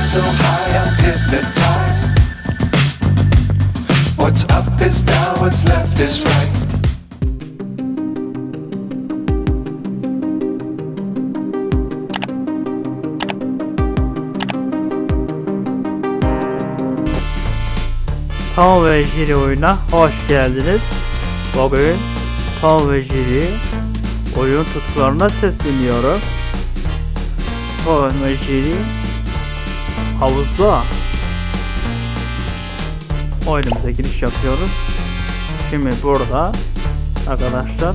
fly so high, I'm hypnotized. What's up is down, what's left is right. Tom ve Jerry oyuna hoş geldiniz. Bugün Tom ve Jerry oyun tutkularına sesleniyorum. Tom ve Jerry havuzda oyunumuza giriş yapıyoruz. Şimdi burada arkadaşlar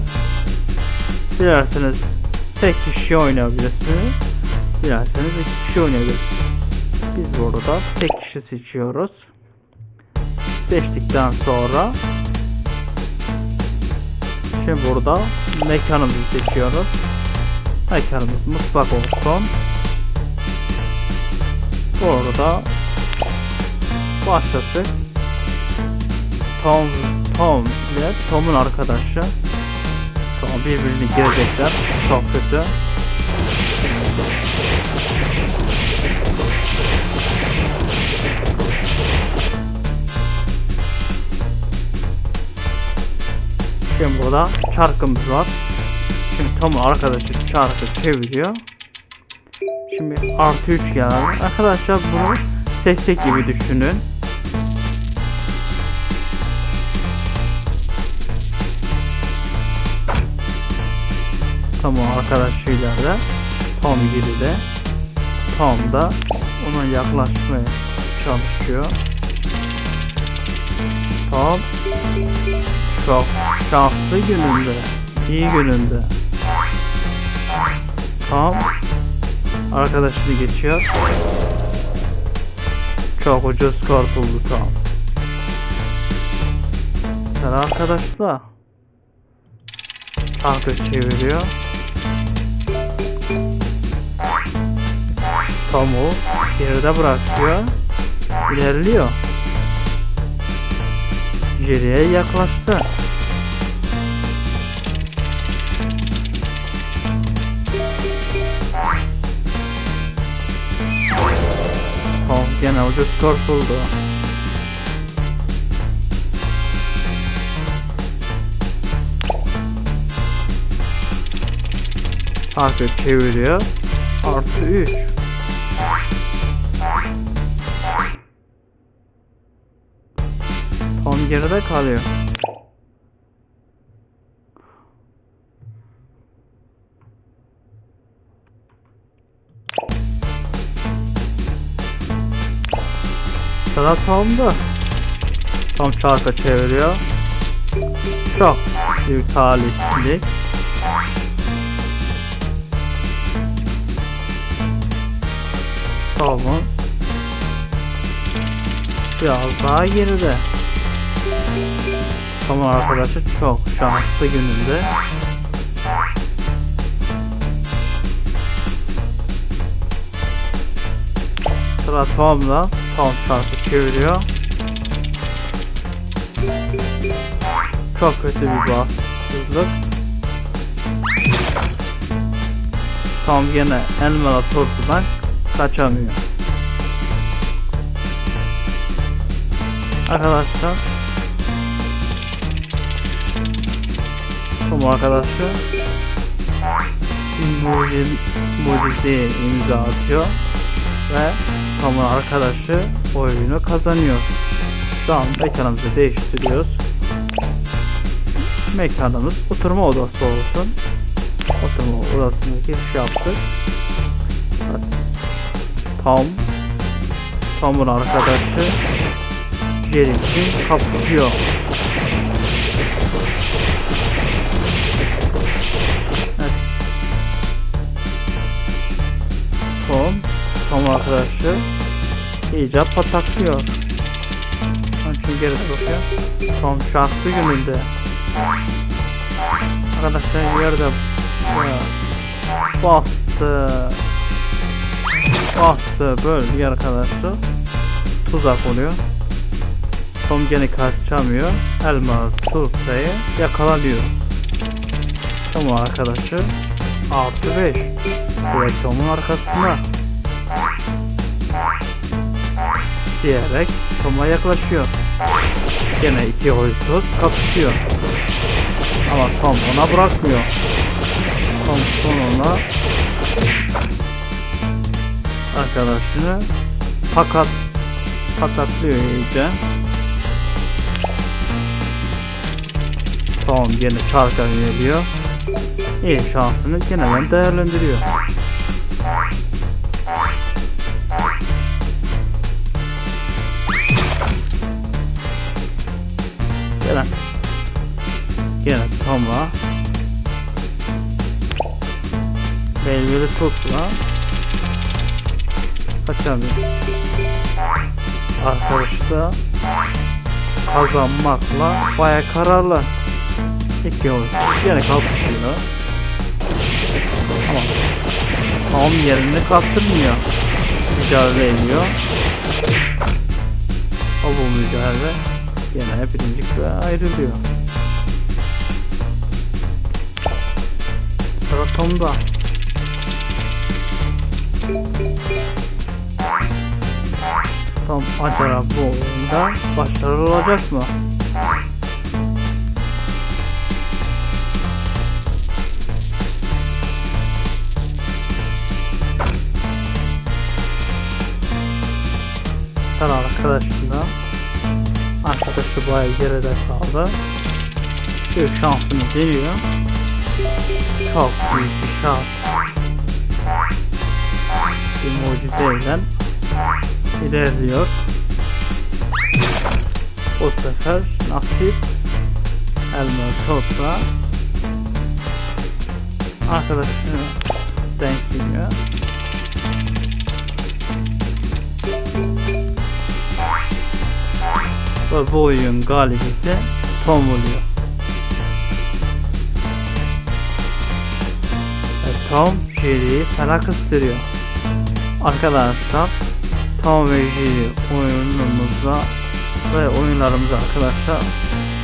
dilerseniz tek kişi oynayabilirsiniz. Dilerseniz iki kişi oynayabilirsiniz. Biz burada tek kişi seçiyoruz seçtikten sonra şimdi burada mekanımızı seçiyoruz. Mekanımız mutfak olsun. Burada başlattık. Tom, Tom ile Tom'un arkadaşı. Tom birbirini girecekler. Çok kötü. Şimdi burada çarkımız var. Şimdi Tom'un arkadaşı çarkı çeviriyor. Şimdi artı 3 geldi. Arkadaşlar bunu seçecek gibi düşünün. Tom'un arkadaşı ileride. Tom geride. Tom da ona yaklaşmaya çalışıyor. Tom çok şanslı gününde, iyi gününde. Tam arkadaşını geçiyor. Çok ucuz kurtuldu tam. Sen arkadaşla çarkı çeviriyor. Tom'u geride bırakıyor. İlerliyor. Jerry'e yaklaştı. Gene ucuz kurtuldu. Artık çeviriyor. Artı 3. Tom geride kalıyor. Sıra Tom'da. Tom çarka çeviriyor. Çok büyük talihsizlik. Tom'un biraz daha geride. Tom'un arkadaşı çok şanslı gününde. Sıra Tom'da. Tom çarpı çeviriyor. Çok kötü bir bahtsızlık. Tom yine elmalı turtudan kaçamıyor. Arkadaşlar Tom arkadaşı bir mucize, mucizeye imza atıyor ve Tom'un arkadaşı oyunu kazanıyor. Şu an mekanımızı değiştiriyoruz. Mekanımız oturma odası olsun. Oturma odasına giriş yaptık. Tom Tom'un arkadaşı Jerry için kapışıyor. Arkadaşı iyice pataklıyor. Onun için geri bakıyor. Tom şanslı gününde. Arkadaşlar yerde ya, bastı. Bastı böyle arkadaşlar. Tuzak oluyor. Tom gene kaçamıyor. Elma turtayı yakalanıyor. Tom arkadaşı artı 5. Direkt Tom'un arkasında. Diyerek Tom'a yaklaşıyor. Gene iki huysuz kapışıyor. Ama Tom ona bırakmıyor. Tom sonuna arkadaşını fakat patatlıyor iyice. Tom gene çarka geliyor. İyi şansını gene değerlendiriyor. Gene Gene Tom'a. Belveri tutla Kaçamıyor Arkadaşta Kazanmakla baya kararlı. İki oyun Gene kalkışıyor. Ama Tom yerini kaptırmıyor. Mücadele ediyor. O bu mücadele Gene birincilikle ayrılıyor Sıra Tom'da Tom acaba bu oyunda başarılı olacak mı? Sen arkadaşına Arkadaşı bayağı geride kaldı. Bir şansını deniyor. Çok büyük bir şans. Bir mucizeyle ilerliyor. Bu sefer nasip Elmer Todd'la arkadaşını denk geliyor. Ve bu oyun galibiyeti Tom oluyor. Ve Tom Jerry'i fena kıstırıyor. Arkadaşlar Tom ve Jerry oyunumuzda ve oyunlarımızda arkadaşlar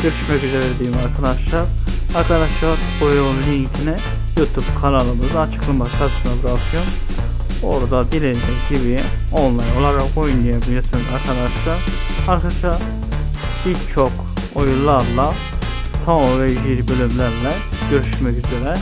görüşmek üzere diyeyim arkadaşlar. Arkadaşlar oyun linkini YouTube kanalımızda açıklama kısmına bırakıyorum. Orada dilediğiniz gibi online olarak oynayabilirsiniz arkadaşlar. Arkadaşlar birçok oyunlarla Tom ve Jerry bölümlerle görüşmek üzere.